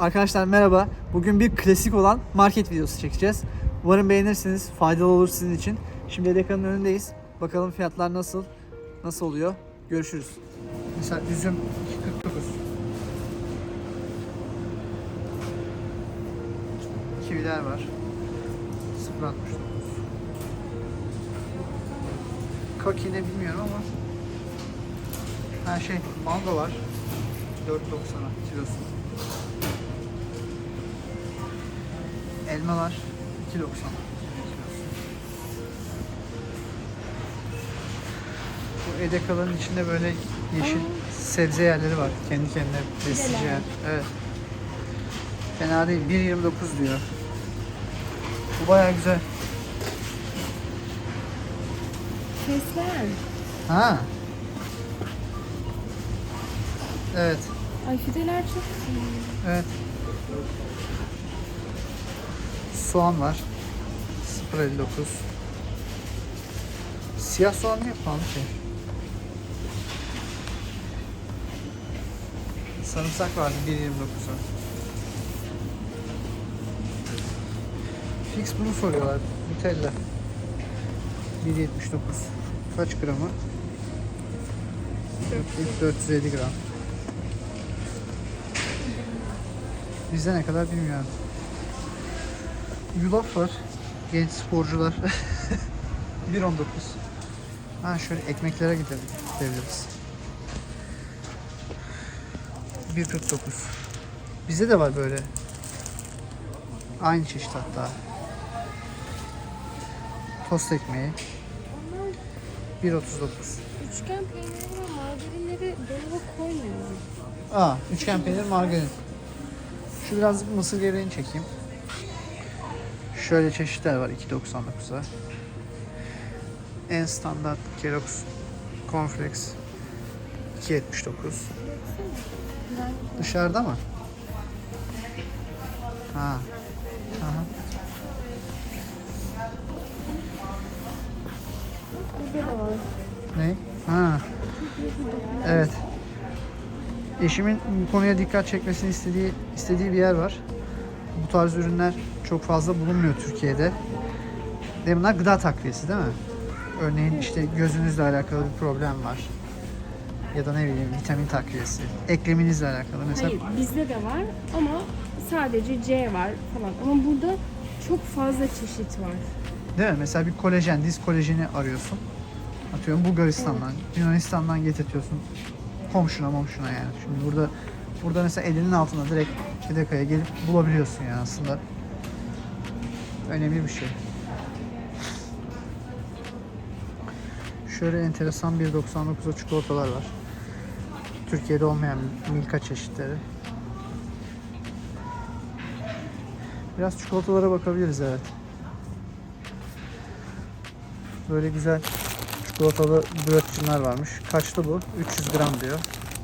Arkadaşlar merhaba. Bugün bir klasik olan market videosu çekeceğiz. Umarım beğenirsiniz. Faydalı olur sizin için. Şimdi Edeka'nın önündeyiz. Bakalım fiyatlar nasıl? Nasıl oluyor? Görüşürüz. Mesela üzüm 49. Kiviler var. 0.69. Kaki ne bilmiyorum ama her şey mango var. 4.90'a kilosu. Elma var. 2.90 kilosu. Bu Edeka'ların içinde böyle yeşil sebze yerleri var. Kendi kendine besleyici yer. Evet. Fena değil. 1.29 diyor. Bu bayağı güzel. Sesler. Ha. Evet. Ay fideler çok güzel. Evet. Soğan var. 0.59. Siyah soğan niye pahalı ki? Sarımsak vardı 1.29'a. Fix bunu soruyorlar. Nutella. 1.79. Kaç gramı? 450 gram. Bizde ne kadar bilmiyorum. Yulaf var. Genç sporcular. 1.19. Ha şöyle ekmeklere gidelim. Gidebiliriz. 1.49. Bizde de var böyle. Aynı çeşit hatta. Tost ekmeği. 1.39. Üçgen peyniri ve margarinleri dolaba koymuyorum. Aa, üçgen peynir margarin. Şu birazcık mısır gevreğini çekeyim. Şöyle çeşitler var 2.99'a. En standart Kellogg's Cornflakes 2.79. Ben Dışarıda mı? Ha. Aha. Ne? Ha. Evet. Eşimin bu konuya dikkat çekmesini istediği istediği bir yer var. Bu tarz ürünler çok fazla bulunmuyor Türkiye'de. Ve bunlar gıda takviyesi değil mi? Örneğin işte gözünüzle alakalı bir problem var. Ya da ne bileyim vitamin takviyesi. Ekleminizle alakalı mesela. Hayır bizde de var ama sadece C var falan. Ama burada çok fazla çeşit var. Değil mi? Mesela bir kolajen, diz kolajeni arıyorsun. Atıyorum Bulgaristan'dan, Yunanistan'dan getirtiyorsun. Komşuna momşuna yani. Şimdi burada burada mesela elinin altında direkt Edeka'ya gelip bulabiliyorsun yani aslında. Önemli bir şey. Şöyle enteresan 1.99'a çikolatalar var. Türkiye'de olmayan Milka çeşitleri. Biraz çikolatalara bakabiliriz evet. Böyle güzel çikolatalı brötçinler varmış. Kaçtı bu? 300 gram diyor.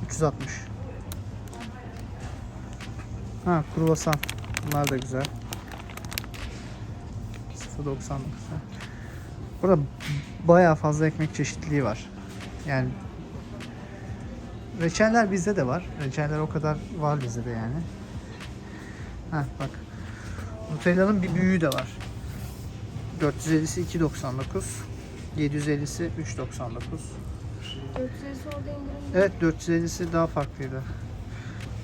360. Ha kruvasan. Bunlar da güzel. 0.99. Burada bayağı fazla ekmek çeşitliliği var. Yani reçeller bizde de var. Reçeller o kadar var bizde de yani. Ha bak. Nutella'nın bir büyüğü de var. 450'si 2.99. 750'si 3.99. 400 orada indirim. Evet 450'si daha farklıydı.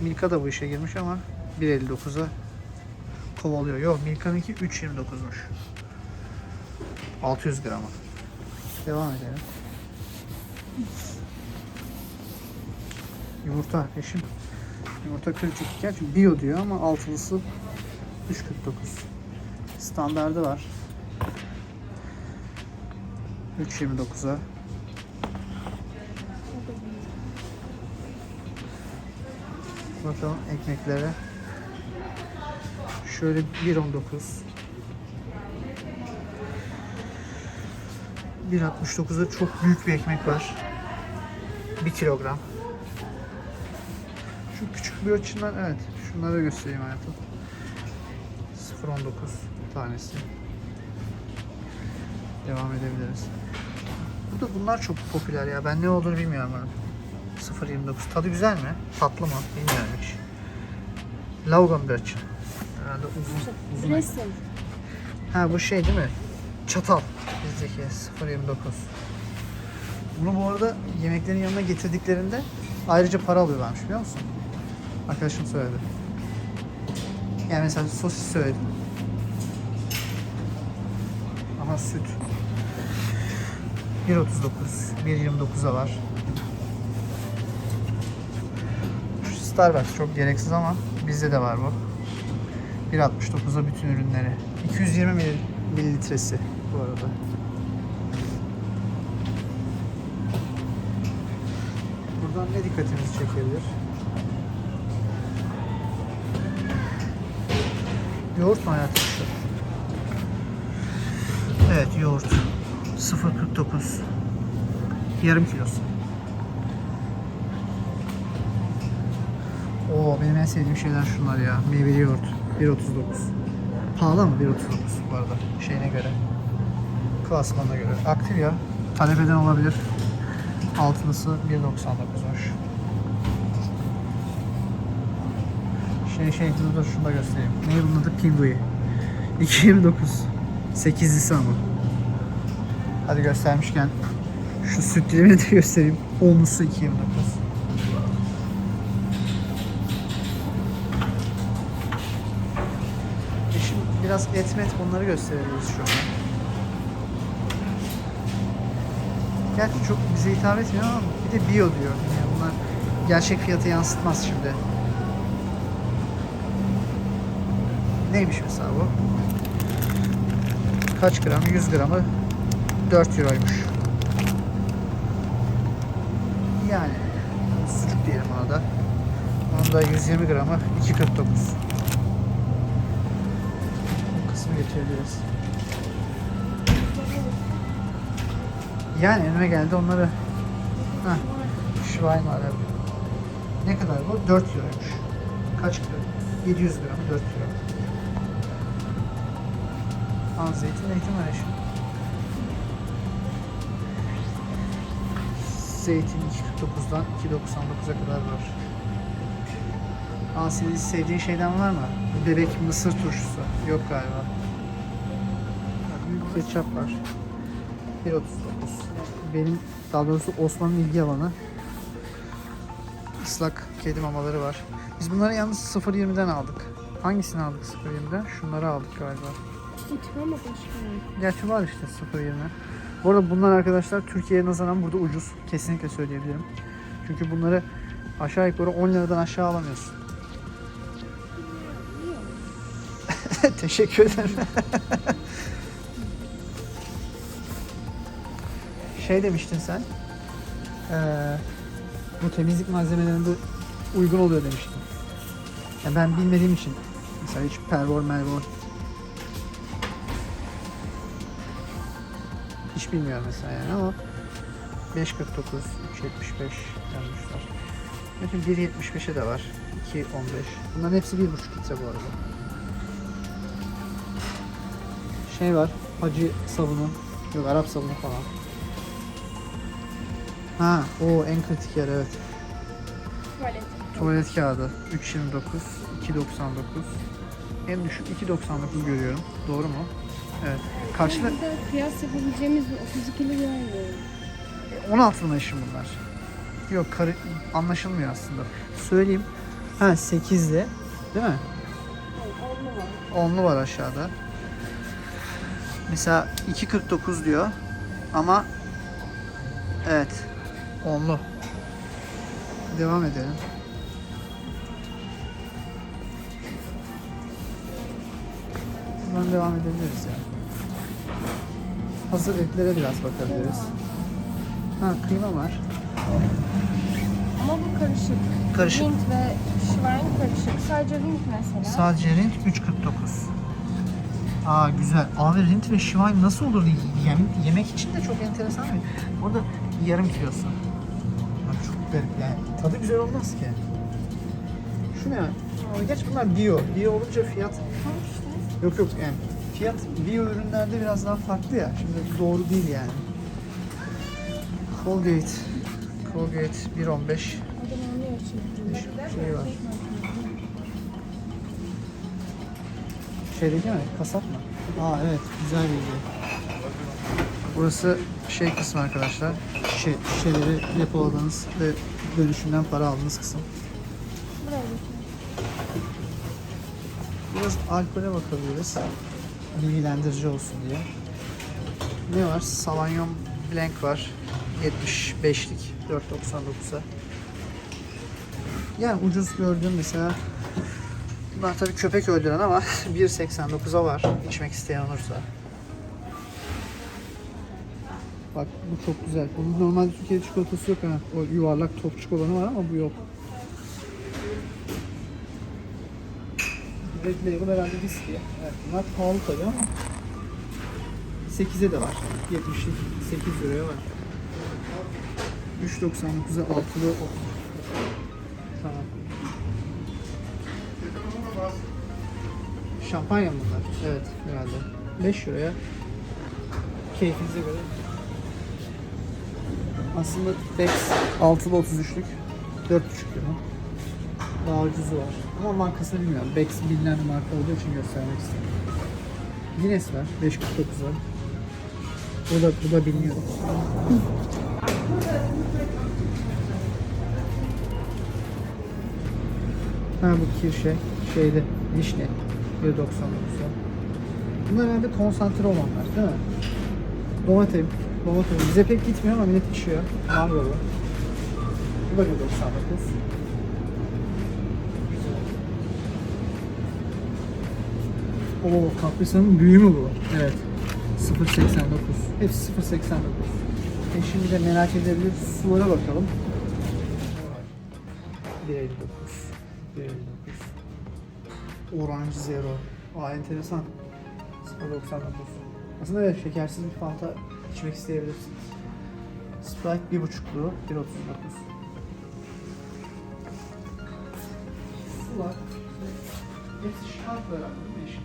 Milka da bu işe girmiş ama 1.59'a kovalıyor. Yok Milka'nınki 3.29'muş. 600 grama. Devam edelim. Yumurta eşim. Yumurta kritik. Gerçi bio diyor ama altılısı 3.49. Standardı var. 3.29'a. Bakalım ekmeklere. Şöyle 1.19 1.69'a çok büyük bir ekmek var. 1 kilogram. Şu küçük brioche'lar evet. Şunları göstereyim hayatım. 0.19 tanesi. Devam edebiliriz. Burada bunlar çok popüler ya. Ben ne olduğunu bilmiyorum. bunun. 0.29. Tadı güzel mi? Tatlı mı? Bilmiyorum hiç. Laugenbrötchen. Herhalde uzun. uzun. Resim. Ha bu şey değil mi? Çatal. Bizdeki 0.29. Bunu bu arada yemeklerin yanına getirdiklerinde ayrıca para alıyorlarmış biliyor musun? Arkadaşım söyledi. Yani mesela sosis söyledim. Aha süt. 1.39, 1.29'a var. Şu Starbucks çok gereksiz ama bizde de var bu. 1.69'a bütün ürünleri. 220 mil- mililitresi bu arada. Buradan ne dikkatinizi çekebilir? Yoğurt mu hayatım? Evet yoğurt. 0.49. Yarım kilosu. Oo benim en sevdiğim şeyler şunlar ya. Meyveli yoğurt. 1.39. Pahalı mı 1.39 bu arada şeyine göre. Klasmanına göre. Aktif ya. Talep eden olabilir. Altılısı 1.99'muş. Şey şey dur şunu da göstereyim. Ne bunun adı? Pingui. 2.29. 8'lisi ama. Hadi göstermişken şu süt dilimini de göstereyim. Olmuşsu 2.29. biraz et met bunları gösterebiliriz şu an. Gerçi çok bize hitap etmiyor ama bir de bio diyor. Yani bunlar gerçek fiyatı yansıtmaz şimdi. Neymiş mesela bu? Kaç gram? 100 gramı 4 euroymuş. Yani sucuk diyelim ona da. Onun da 120 gramı 2.49. Kısmı geçebiliriz. Yani önüme geldi onları. Heh. Schwein var abi. Ne kadar bu? 4 euroymuş. Kaç kilo? 700 gram 4 euro. Aa zeytin zeytin var şimdi. Zeytin 2.49'dan 2.99'a kadar var. Aa senin sevdiğin şeyden var mı? Bebek mısır turşusu. Yok galiba. Ketçap var. 1.39. Benim daha doğrusu Osman'ın ilgi alanı. Islak kedi mamaları var. Biz bunları yalnız 0.20'den aldık. Hangisini aldık 0.20'den? Şunları aldık galiba. Gerçi var işte 0.20. Bu arada bunlar arkadaşlar Türkiye'ye nazaran burada ucuz. Kesinlikle söyleyebilirim. Çünkü bunları aşağı yukarı 10 liradan aşağı alamıyorsun. Teşekkür ederim. şey demiştin sen. eee, bu temizlik malzemelerinde uygun oluyor demiştin. Ya ben bilmediğim için. Mesela hiç pervor mervor hiç bilmiyorum mesela yani ama 5.49, 3.75 yazmışlar. Bakın 1.75'e de var. 2.15. Bunların hepsi 1.5 litre bu arada. Şey var. Hacı sabunu. Yok Arap sabunu falan. Ha, o en kritik yer evet. Tuvalet. Tuvalet kağıdı 3.29, 2.99. En düşük 2.99 görüyorum. Doğru mu? Evet. Kaçlı? Burada kıyas yapabileceğimiz bir 32'li görmüyorum. 16 mı işin bunlar? Yok karı anlaşılmıyor aslında. Söyleyeyim. Ha 8'li. Değil mi? Onlu var. 10'lu var aşağıda. Mesela 2.49 diyor. Ama evet 10'lu. Devam edelim. Buradan devam edebiliriz ya. Hazır etlere biraz bakabiliriz. Ha kıyma var. Ama bu karışık. Karışık. Hint ve Schwein karışık. Sadece Hint mesela. Sadece rint 3.49. Aa güzel. Abi rint ve şivay nasıl olur? Yem- yemek için de çok enteresan bir. Burada yarım kilosu. Garip yani. Tadı güzel olmaz ki. Şu ne? Aa, Geç bunlar bio. Bio olunca fiyat... Yok yok yani fiyat bio ürünlerde biraz daha farklı ya. Şimdi doğru değil yani. Colgate. Colgate 1.15. Adam anlıyor şimdi. Şey var. Şeydeki mi? Kasap mı? Aa evet güzel bilgi. Burası şey kısmı arkadaşlar. Şişe, şişeleri depoladığınız ve dönüşümden para aldığınız kısım. Biraz alkole bakabiliriz. Bilgilendirici olsun diye. Ne var? Sauvignon Blanc var. 75'lik 4.99'a. Yani ucuz gördüğüm mesela Bunlar tabii köpek öldüren ama 1.89'a var içmek isteyen olursa. Bak bu çok güzel. Bunun normalde Türkiye'de çikolatası yok ha. O yuvarlak topçuk olanı var ama bu yok. Red Label herhalde viski. Evet, bunlar pahalı tabii ama 8'e de var. 70'lik 8 liraya var. 3.99'a altılı Tamam. Şampanya mı bunlar? Evet herhalde. 5 euroya keyfinize göre. Aslında Bex altılı 33'lük 4.5 lira. Daha ucuzu var. Ama markasını bilmiyorum. Bex bilinen bir marka olduğu için göstermek istedim. Guinness var. 5.49 var. Bu da, bu da biliniyor. Ha bu kirşe şeyde vişne 1.99 var. Bunlar herhalde konsantre olanlar değil mi? Domates, domates. Bize pek gitmiyor ama millet içiyor. Mango bu. Da 1.99. Oo, Caprisa'nın büyüğü mü bu? Evet. 0.89. Hepsi 0.89. E şimdi de merak edebilir sulara bakalım. 1.59. 1.59. Orange Zero. Aa enteresan. 0.99. Aslında evet şekersiz bir fanta içmek isteyebilirsiniz. Sprite 1.5'luğu 1.39. Sular. Hepsi şart herhalde değil mi?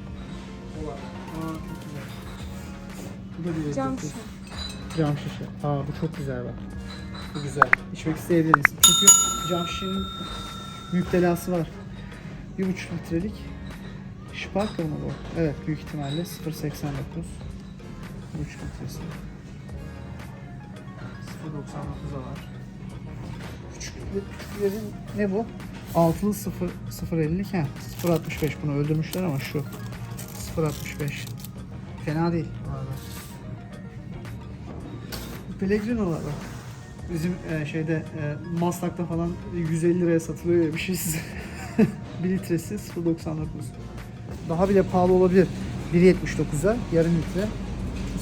Olar. Aa çok güzel. Bu da bir Cam şişe. Cam şişe. Aa bu çok güzel bak. Bu güzel. İçmek isteyebiliriz. Çünkü cam şişenin müptelası var. 1,5 litrelik Sparkle mı bu? Evet büyük ihtimalle 0.89 3 litresi 0.99'a var. Küçükleri, küçüklerin ne bu? Altılı 0 0.50 iken 0.65 bunu öldürmüşler ama şu 0.65 fena değil bu. Pellegrino'lar bak. Bizim e, şeyde e, Maslak'ta falan 150 liraya satılıyor ya bir şey size. 1 litresi 0.99. Daha bile pahalı olabilir. 1.79'a yarım litre.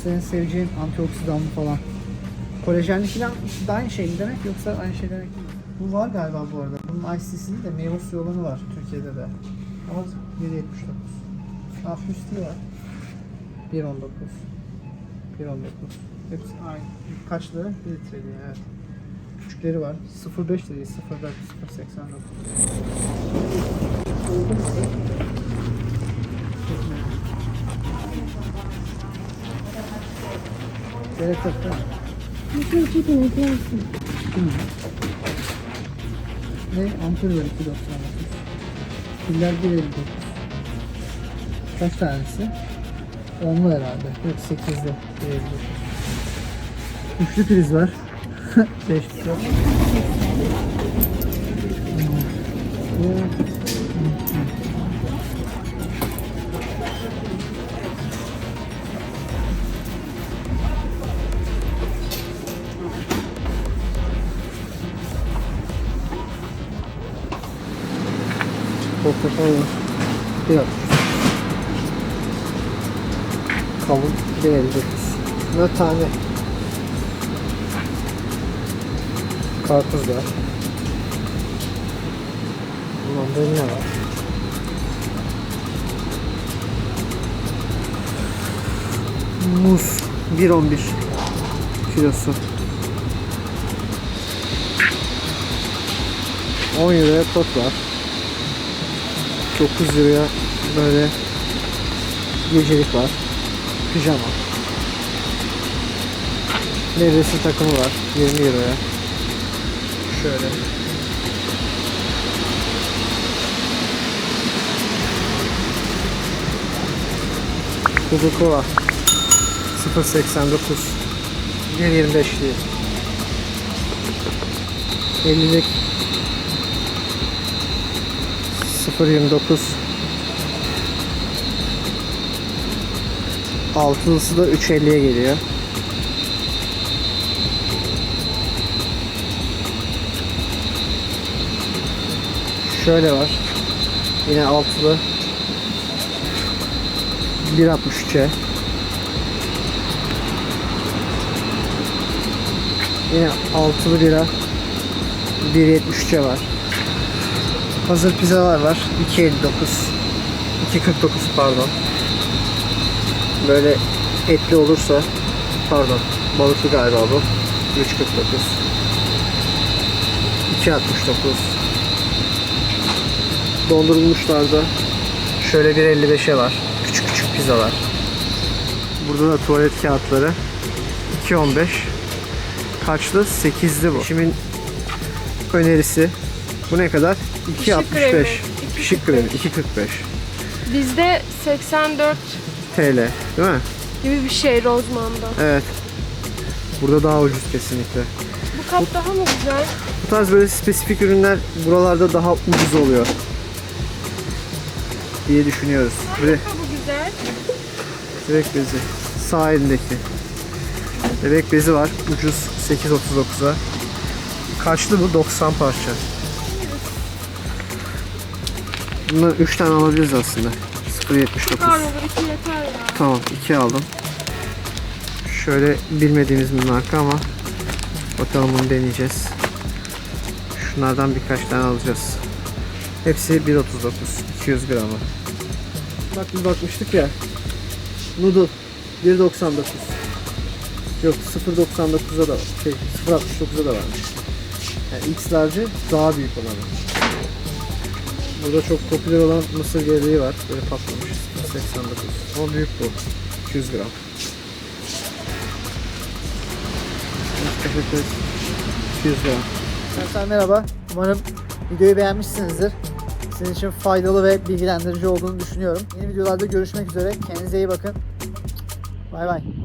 Senin seveceğin antioksidanlı falan. Kolajenli falan da aynı şey mi demek yoksa aynı şey demek değil? Bu var galiba bu arada. Bunun IC'sinin de meyve suyu olanı var Türkiye'de de. Ama 1.79. Aa Füsti var. 1.19. 1.19. Hepsi aynı. Kaç lira? 1 litre diye evet. Küçükleri var. 0.5 değil, 0.4, 0.89. Oldu mu? Gerek yok değil mi? Ne? Ampul var 2.99. Piller 1.59. Kaç tanesi? 10'lu herhalde. Yok 8'li. 1.59. Üçlü priz var. 5 lira. Portakal var. Biraz. Kavun 1.59. Ne tane? Karpuz var. Mandalina var. Muz 1.11 kilosu. 10 euroya kot var. 9 liraya böyle gecelik var. Pijama. Nevresim takımı var 20 liraya. Şöyle. Coca-Cola 0.89 1.25'li 50'lik 0.29 Altılısı da 3.50'ye geliyor. Şöyle var. Yine altılı 1.63'e Yine altılı bira 1.73'e var. Hazır pizzalar var. 2.59 2.49 pardon. Böyle etli olursa pardon balıklı galiba bu. 3.49 2.69 Dondurulmuşlarda şöyle 1.55'e var. Küçük küçük pizzalar. Burada da tuvalet kağıtları 2.15 Kaçlı? 8'li bu. Eşimin önerisi. Bu ne kadar? 2.65. kremi. Pişik kremi 2.45 Bizde 84 TL. Değil mi? gibi bir şey Rozman'da. Evet. Burada daha ucuz kesinlikle. Bu kap daha mı güzel? Bu tarz böyle spesifik ürünler buralarda daha ucuz oluyor. diye düşünüyoruz. Ve Bu güzel. bebek bezi. Sağ elindeki. Bebek bezi var. Ucuz 8.39'a. Kaçlı bu? 90 parça. Bundan 3 tane alabiliriz aslında. 0.79. Var olur iki yeter ya. Tamam 2 aldım. Şöyle bilmediğimiz bir marka ama bakalım bunu deneyeceğiz. Şunlardan birkaç tane alacağız. Hepsi 1.39 200 gramı. Bak biz bakmıştık ya. Noodle 1.99 Yok 0.99'a da var. Şey 0.69'a da varmış. Yani X daha büyük olanı. Burada çok popüler olan mısır gevreği var. Böyle patlamış. 89. Ama büyük bu. 200 gram. Patates 200 gram. Arkadaşlar merhaba. Umarım videoyu beğenmişsinizdir. Sizin için faydalı ve bilgilendirici olduğunu düşünüyorum. Yeni videolarda görüşmek üzere. Kendinize iyi bakın. Bay bay.